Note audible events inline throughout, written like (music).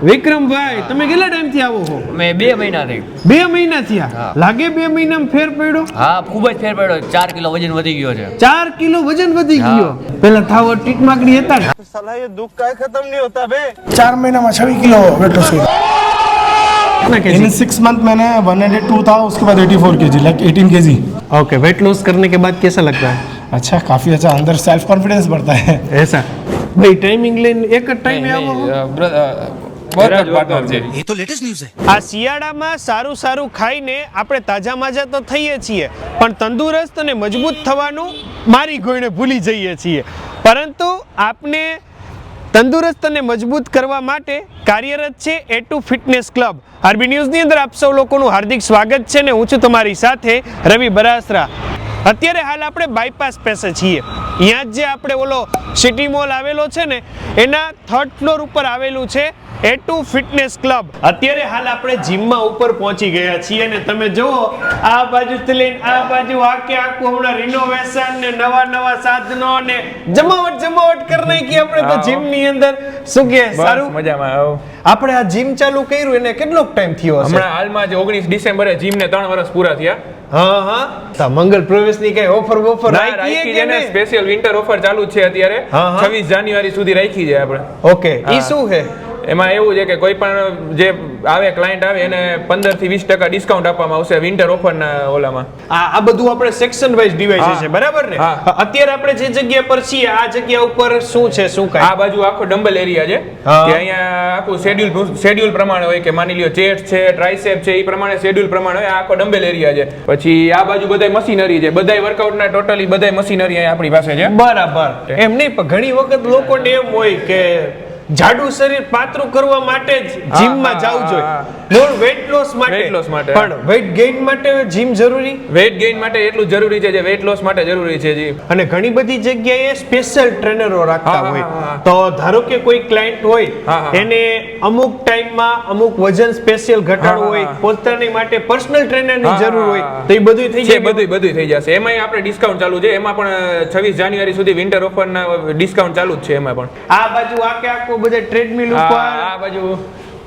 વિક્રમભાઈ તમે કેટલા ટાઈમથી આવો છો મેં બે મહિના થઈ બે મહિના થયા હા. લાગે બે મહિનામાં ફેર પડ્યો હા ખૂબ જ ફેર પડ્યો ચાર કિલો વજન વધી ગયો છે ચાર કિલો વજન વધી હા. ગયો પેલા થાવ ટીક માગડી હતા ને साला ये दुख का खत्म नहीं होता बे चार महीना में छवि किलो वेट लॉस हुआ कितना इन केजी सिक्स मंथ मैंने वन हंड्रेड टू था उसके बाद एटी फोर के जी लाइक एटीन के जी ओके वेट लॉस करने के बाद कैसा लगता है अच्छा काफ़ी अच्छा अंदर सेल्फ कॉन्फिडेंस बढ़ता है ऐसा भाई टाइमिंग લઈને તો લેટેસ્ટ ન્યૂઝ છે. આ શિયાળામાં સારું સારું ખાઈને આપણે તાજા માજા તો થઈએ છીએ પણ તંદુરસ્ત અને મજબૂત થવાનું મારી ગોઈને ભૂલી જઈએ છીએ. પરંતુ આપને તંદુરસ્ત અને મજબૂત કરવા માટે કાર્યરત છે A two fitness club R ન્યૂઝની અંદર આપ સૌ લોકોનું હાર્દિક સ્વાગત છે ને હું છું તમારી સાથે રવિ બરાસરા. અત્યારે હાલ આપણે બાયપાસ પાસે છીએ. અહીંયા જે આપણે ઓલો સિટી મોલ આવેલો છે ને એના થર્ડ ફ્લોર ઉપર આવેલું છે એ ટુ ફિટનેસ ક્લબ અત્યારે હાલ આપણે જીમમાં ઉપર પહોંચી ગયા છીએ અને તમે જુઓ આ બાજુથી લઈને આ બાજુ આખે આખું હમણાં રિનોવેશન ને નવા નવા સાધનો ને જમાવટ જમાવટ કરી નાખી આપણે તો જીમની અંદર. શું કે સારું? મજામાં આવો. આપણે આ જીમ ચાલુ કર્યું એને કેટલો ટાઈમ થયો હશે? હમણાં હાલમાં જ ઓગણીસ ડિસેમ્બરે જીમને ત્રણ વર્ષ પૂરા થયા. હા હા. તા મંગલ પ્રવેશની કઈ ઓફર ઓફર ના રાખી છે ને સ્પેશિયલ વિન્ટર ઓફર ચાલુ છે અત્યારે. હા, હા. છવ્વીસ જાન્યુઆરી સુધી રાખી છે આપણે. ઓકે ઈ શું છે? એમાં એવું છે કે કોઈ પણ જે આવે ક્લાયન્ટ આવે એને પંદરથી વીસ ટકા ડિસ્કાઉન્ટ આપવામાં આવશે વિન્ટર ઓફરના ઓલામાં. આ આ બધું આપણે સેક્શન વાઇઝ ડિવાઇડ છે બરાબર ને? અત્યારે આપણે જે જગ્યા પર છીએ આ જગ્યા ઉપર શું છે શું આ બાજુ આખો ડમ્બલ એરિયા છે. કે અહીંયા આખું શેડ્યુલ શેડ્યુલ પ્રમાણે હોય કે માની લ્યો ચેસ્ટ છે ટ્રાઇસેપ છે એ પ્રમાણે શેડ્યુલ પ્રમાણે હોય આ આખો ડમ્બલ એરિયા છે. પછી આ બાજુ બધાય મશીનરી છે બધાય વર્કઆઉટના ટોટલી બધાય મશીનરી આપણી પાસે છે. બરાબર. એમ નહીં પણ ઘણી વખત લોકોને એમ હોય કે જાડુ શરીર પાતળું કરવા માટે જ જીમમાં જવું જોઈએ. મૂળ વેટ લોસ માટે. વેટ લોસ માટે, પણ વેટ ગેઇન માટે જીમ જરૂરી? વેટ ગેઇન માટે એટલું જરૂરી છે જે વેટ લોસ માટે જરૂરી છે જી. અને ઘણી બધી જગ્યાએ સ્પેશિયલ ટ્રેનરો રાખતા હોય. તો ધારો કે કોઈ ક્લાયન્ટ હોય. એને અમુક ટાઈમમાં અમુક વજન સ્પેશિયલ ઘટાડવું હોય. પોતાની માટે પર્સનલ ટ્રેનરની જરૂર હોય તો એ બધું થઈ જાય બધું બધું થઈ જશે. એમાંય આપણે ડિસ્કાઉન્ટ ચાલુ છે. એમાં પણ છવ્વીસ જાન્યુઆરી સુધી વિન્ટર ઓફરના ડિસ્કાઉન્ટ ચાલુ જ છે એમાં પણ. આ બાજુ આખે આખો બધા ટ્રેડમિલ આ ઉપર. આ બાજુ.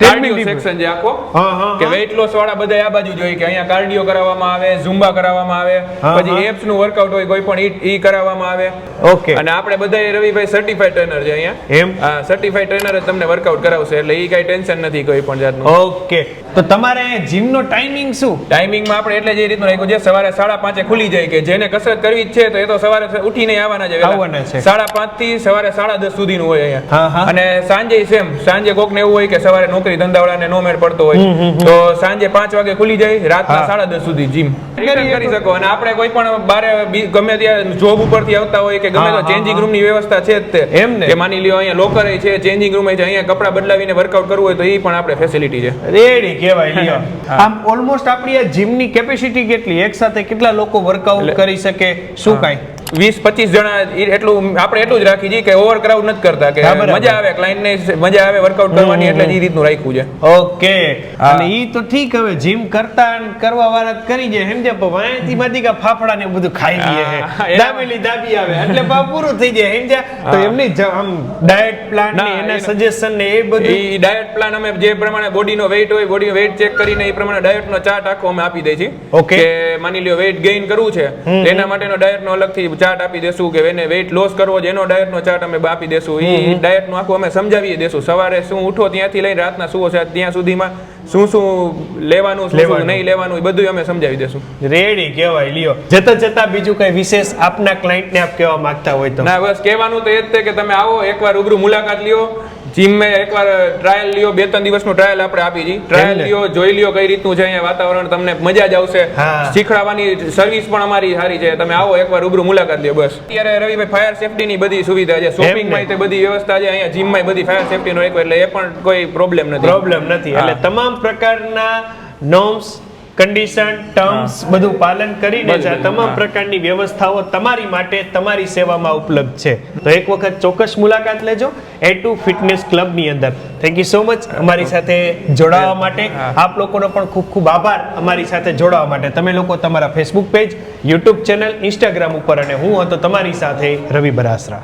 કાર્ડિયો સેક્શન છે આખો હા, હા, કે વેઇટ લોસ વાળા બધા આ બાજુ જોઈએ કે અહીંયા કાર્ડિયો કરાવવામાં આવે ઝુમ્બા કરાવવામાં આવે પછી એપ્સનું વર્કઆઉટ હોય કોઈ પણ ઈ ઈ કરાવવામાં આવે. ઓકે અને આપણે બધા રવિભાઈ સર્ટિફાઈડ ટ્રેનર છે અહીંયા. એમ? સર્ટિફાઈડ ટ્રેનર જ તમને વર્કઆઉટ કરાવશે એટલે ઈ કઈ ટેન્શન નથી કોઈ પણ જાતનું. ઓકે તો તમારે જીમનો ટાઈમિંગ શું? ટાઈમિંગમાં આપણે એટલે જે રીતનું રાખ્યું છે સવારે સાડા પાંચે ખુલી જાય કે જેને કસરત કરવી જ છે તો એ તો સવારે ઉઠીને આવવાના છે આવવાના છે. સાડા પાંચથી સવારે સાડા દસ સુધીનું હોય. અહીંયા. અને સાંજે સેમ સાંજે કોકને એવું હોય કે સવારે નોકરી ધંધાવાળાને નો મેળ પડતો હોય. તો સાંજે પાંચ વાગે ખુલી જાય રાતના. સાડા દસ સુધી જીમ કરી શકો. અને આપણે કોઈ પણ બારે ગમે ત્યાં જોબ ઉપરથી આવતા હોય કે ગમે તો ચેન્જિંગ રૂમ રૂમની વ્યવસ્થા છે જ તે. એમ ને? કે માની લ્યો અહીંયા લોકર છે ચેન્જિંગ રૂમ છે અહીંયા કપડા બદલાવીને વર્કઆઉટ કરવું હોય તો એ પણ આપણે ફેસિલિટી છે. રેડી કહેવાય લ્યો. (laughs) આમ ઓલમોસ્ટ આપણી આ જીમની કેપેસિટી કેટલી? એક સાથે કેટલા લોકો વર્કઆઉટ કરી શકે? શું કાંઈ? વીસ પચીસ જણા એટલું આપણે એટલું જ રાખી છીએ કે ઓવર ક્રાઉડ નથી કરતા કે મજા આવે ક્લાયન્ટ ને મજા આવે વર્કઆઉટ કરવાની એટલે એ ઈ રીતનું રાખ્યું છે. ઓકે. અને ઈ તો ઠીક હવે જીમ કરતા કરવા વાળા કરી જાય પણ વાંયથી માંથી કે ફાફડા ને બધું ખાઈ એના- દાબેલી દાબી આવે એટલે (laughs) બા પૂરું થઈ જાય સમજ્યા તો. એમની આમ ડાયટ પ્લાન ને એના સજેશન ને એ બધું એ ડાયટ પ્લાન અમે જે પ્રમાણે બોડી નો વેઇટ હોય બોડીનો વેઇટ ચેક કરીને એ પ્રમાણે ડાયટ નો ચાર્ટ આખો અમે આપી દઈએ છીએ. ઓકે. માની લ્યો વેઇટ ગેઇન કરવું છે એના માટેનો ડાયટ નો અલગથી ચાર્ટ આપી દેશું કે એને વેઇટ લોસ કરવો છે એનો ડાયટનો ચાર્ટ અમે આપી દેશું. એ ડાયટનું આખું અમે સમજાવી દેશું. સવારે શું ઉઠો ત્યાંથી લઈને રાતના સુવો છે ત્યાં સુધીમાં શું શું લેવાનું શું. શું નહીં લેવાનું એ બધું અમે સમજાવી દેશું. રેડી કહેવાય લ્યો. જતા જતા બીજું કઈ વિશેષ આપના ક્લાયન્ટ ને આપ કહેવા માંગતા હોય તો. ના બસ કહેવાનું તો એ જ છે કે તમે આવો એકવાર રૂબરૂ મુલાકાત લ્યો. જીમ મેં એકવાર ટ્રાયલ લ્યો બે ત્રણ દિવસનું ટ્રાયલ આપણે આપી છીએ ટ્રાયલ? લ્યો જોઈ લ્યો કઈ રીતનું છે અહીંયા વાતાવરણ તમને મજા જ આવશે. શીખડાવવાની સર્વિસ પણ અમારી સારી છે. તમે આવો એકવાર રૂબરૂ મુલાકાત લ્યો બસ. અત્યારે રવિભાઈ ફાયર સેફટીની બધી સુવિધા છે. શોપિંગમાં તે બધી વ્યવસ્થા છે. અહીંયા જીમમાં બધી ફાયર સેફટીનો રાખ્યો એટલે એ પણ કોઈ પ્રોબ્લેમ નથી. પ્રોબ્લેમ નથી. એટલે તમામ પ્રકારના નોર્મ્સ કન્ડિશન ટર્મ્સ બધું પાલન કરીને જ આ તમામ પ્રકારની વ્યવસ્થાઓ તમારી માટે તમારી સેવામાં ઉપલબ્ધ છે. તો એક વખત ચોક્કસ મુલાકાત લેજો એ ટુ ફિટનેસ ક્લબની અંદર. થેન્ક યુ સો મચ અમારી સાથે જોડાવા માટે. આપ લોકોનો પણ ખૂબ ખૂબ આભાર અમારી સાથે જોડાવા માટે. તમે લોકો તમારા Facebook page YouTube channel Instagram ઉપર અને હું હતો તમારી સાથે રવિ બરાસરા.